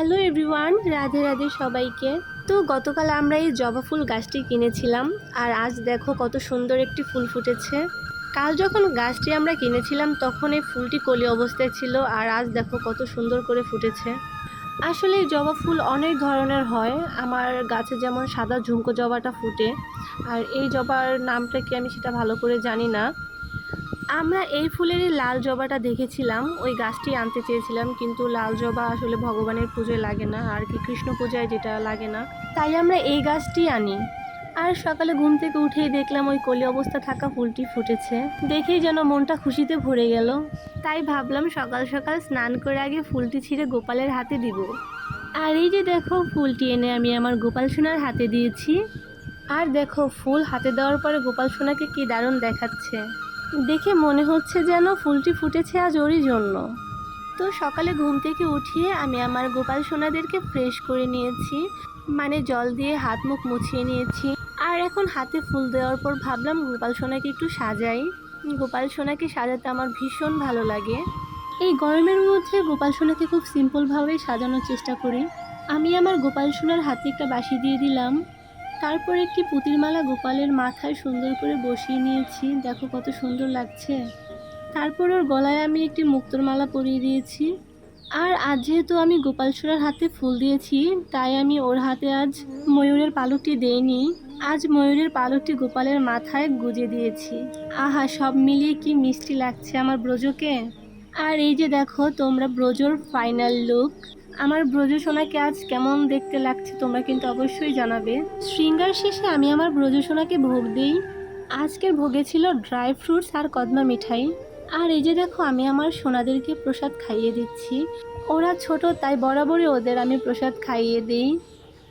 Hello everyone, Radhe Radhe সবাইকে। তো গতকাল আমরা এই জবা ফুল গাছটি কিনেছিলাম, আর আজ দেখো কত সুন্দর একটি ফুল ফুটেছে। কাল যখন গাছটি আমরা কিনেছিলাম, তখন এই ফুলটি কলি অবস্থায় ছিল, আর আজ দেখো কত সুন্দর করে ফুটেছে। আসলে জবা ফুল অনেক ধরনের হয়। আমার গাছে যেমন সাদা ঝুমকো জবাটা ফুটে, আর এই জবার নামটা কি আমি সেটা ভালো করে জানি না। আমরা এই ফুলের লাল জবাটা দেখেছিলাম, ওই গাছটি আনতে চেয়েছিলাম, কিন্তু লাল জবা আসলে ভগবানের পুজোয় লাগে না, আর কি কৃষ্ণ পূজায় যেটা লাগে না। তাই আমরা এই গাছটি আনি। আর সকালে ঘুম থেকে উঠেই দেখলাম ওই কলি অবস্থা থাকা ফুলটি ফুটেছে। দেখেই যেন মনটা খুশিতে ভরে গেল। তাই ভাবলাম সকাল সকাল স্নান করে আগে ফুলটি ছিঁড়ে গোপালের হাতে দিব। আর এই যে দেখো ফুলটি এনে আমি আমার গোপাল সোনার হাতে দিয়েছি। আর দেখো ফুল হাতে দেওয়ার পরে গোপাল সোনাকে কি দারুণ দেখাচ্ছে। দেখে মনে হচ্ছে যেন ফুলটি ফুটেছে আজ ওরই জন্য। তো সকালে ঘুম থেকে উঠিয়ে আমি আমার গোপাল সোনাদেরকে ফ্রেশ করে নিয়েছি। মানে জল দিয়ে হাত মুখ মুছিয়ে নিয়েছি। আর এখন হাতে ফুল দেওয়ার পর ভাবলাম গোপাল সোনাকে একটু সাজাই। গোপাল সোনাকে সাজাতে আমার ভীষণ ভালো লাগে। এই গরমের মধ্যে গোপাল সোনাকে খুব সিম্পলভাবে সাজানোর চেষ্টা করি। আমি আমার গোপাল সোনার হাতে একটা বাসি দিয়ে দিলাম। তারপর একটি পুতির মালা গোপালের মাথায় সুন্দর করে বসিয়ে নিয়েছি। দেখো কত সুন্দর লাগছে। তারপর ওর গলায় আমি একটি মুক্তোর মালা পরিয়ে দিয়েছি। আর আজ যেহেতু আমি গোপাল সোনার হাতে ফুল দিয়েছি, তাই আমি ওর হাতে আজ ময়ূরের পালকটি দেইনি। আজ ময়ূরের পালকটি গোপালের মাথায় গুজে দিয়েছি। আহা, সব মিলিয়ে কি মিষ্টি লাগছে আমার ব্রজকে। আর এই যে দেখো, তোমরা ব্রজর ফাইনাল লুক আমার ব্রজ সোনাকে আজ কেমন দেখতে লাগছে তোমরা কিন্তু অবশ্যই জানাবে। শৃঙ্গার শেষে আমি আমার ব্রজ সোনাকে ভোগ দিই। আজকের ভোগে ছিল ড্রাই ফ্রুটস আর কদমা মিঠাই। আর এই যে দেখো, আমি আমার সোনাদেরকে প্রসাদ খাইয়ে দিচ্ছি। ওরা ছোট, তাই বরাবরই ওদের আমি প্রসাদ খাইয়ে দিই।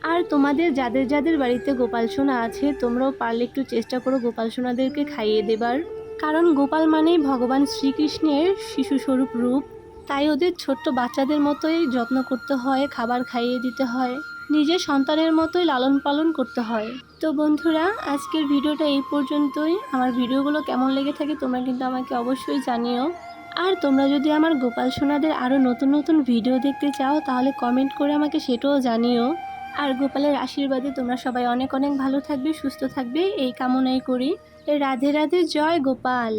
আর তোমাদের যাদের যাদের বাড়িতে গোপাল সোনা আছে, তোমরাও পারলে একটু চেষ্টা করো গোপাল সোনাদেরকে খাইয়ে দেবার। কারণ গোপাল মানেই ভগবান শ্রীকৃষ্ণের শিশুস্বরূপ রূপ। তাই ওদের ছোট্ট বাচ্চাদের মতোই যত্ন করতে হয়, খাবার খাইয়ে দিতে হয়, নিজের সন্তানের মতোই লালন পালন করতে হয়। তো বন্ধুরা, আজকের ভিডিওটা এই পর্যন্তই। আমার ভিডিওগুলো কেমন লেগে থাকে তোমরা কিন্তু আমাকে অবশ্যই জানিও। আর তোমরা যদি আমার গোপাল সোনাদের আরও নতুন নতুন ভিডিও দেখতে চাও, তাহলে কমেন্ট করে আমাকে সেটাও জানিও। আর গোপালের আশীর্বাদে তোমরা সবাই অনেক অনেক ভালো থাকবে, সুস্থ থাকবে, এই কামনাই করি। রাধে রাধে, জয় গোপাল।